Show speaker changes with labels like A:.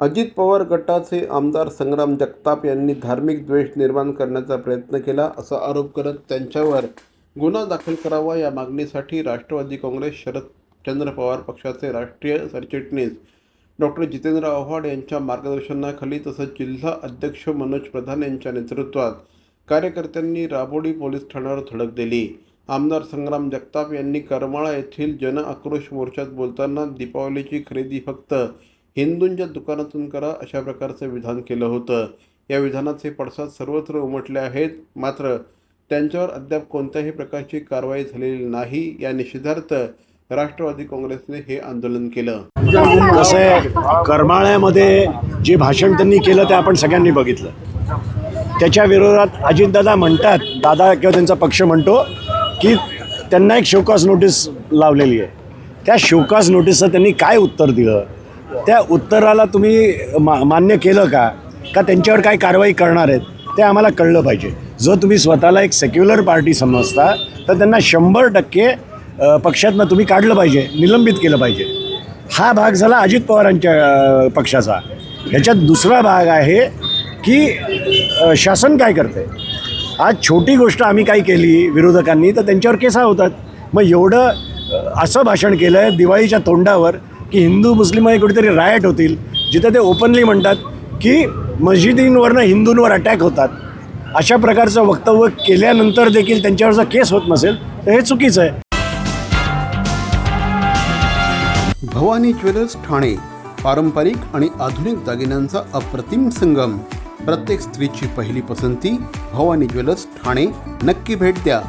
A: अजित पवार गटाचे आमदार संग्राम जगताप यांनी धार्मिक द्वेष निर्माण करण्याचा प्रयत्न केला असा आरोप करत त्यांच्यावर गुन्हा दाखल करावा या मागणीसाठी राष्ट्रवादी काँग्रेस शरदचंद्र पवार पक्षाचे राष्ट्रीय सरचिटणीस डॉक्टर जितेंद्र आव्हाड यांच्या मार्गदर्शनाखाली तसंच जिल्हा अध्यक्ष मनोज प्रधान यांच्या नेतृत्वात कार्यकर्त्यांनी राबोडी पोलीस ठाण्यावर धडक दिली. आमदार संग्राम जगताप यांनी करमाळा येथील जन आक्रोश मोर्चात बोलताना दीपावलीची खरेदी फक्त हिंदूंच्या दुकानातून करा अशा प्रकारचं विधान केलं होतं. या विधानाचे पडसाद सर्वत्र उमटले आहेत. मात्र त्यांच्यावर अद्याप कोणत्याही प्रकारची कारवाई झालेली नाही. या निषेधार्थ राष्ट्रवादी काँग्रेसने हे आंदोलन केलं.
B: कसं आहे करमाळ्यामध्ये जे भाषण त्यांनी केलं ते आपण सगळ्यांनी बघितलं. त्याच्या विरोधात अजितदादा म्हणतात दादा किंवा त्यांचा पक्ष म्हणतो की त्यांना एक शोकास नोटीस लावलेली आहे. त्या शोकास नोटीसचं त्यांनी काय उत्तर दिलं? त्या उत्तराला तुम्ही मा मान्य केलं का? का त्यांच्यावर काय कारवाई करणार आहेत? ते आम्हाला कळलं पाहिजे. जर तुम्ही स्वतःला एक सेक्युलर पार्टी समजता तर त्यांना शंभर टक्के पक्षातनं तुम्ही काढलं पाहिजे निलंबित केलं पाहिजे. हा भाग झाला अजित पवारांच्या पक्षाचा. ह्याच्यात दुसरा भाग आहे की शासन काय करते आज छोटी गोष्ट आम्ही काय केली विरोधकांनी तर त्यांच्यावर केसा होतात मग एवढं असं भाषण केलं आहे दिवाळीच्या तोंडावर की हिंदू मुस्लिममध्ये कुठेतरी रायट होतील जिथे ते ओपनली म्हणतात की मस्जिदींवरनं हिंदूंवर अटॅक होतात. अशा प्रकारचं वक्तव्य केल्यानंतर देखील त्यांच्यावरचा केस होत नसेल तर हे चुकीचं आहे.
A: भवानी ज्वेलर्स ठाणे पारंपरिक आणि आधुनिक दागिन्यांचा अप्रतिम संगम. प्रत्येक स्त्रीची पहिली पसंती भवानी ज्वेलर्स ठाणे. नक्की भेट द्या.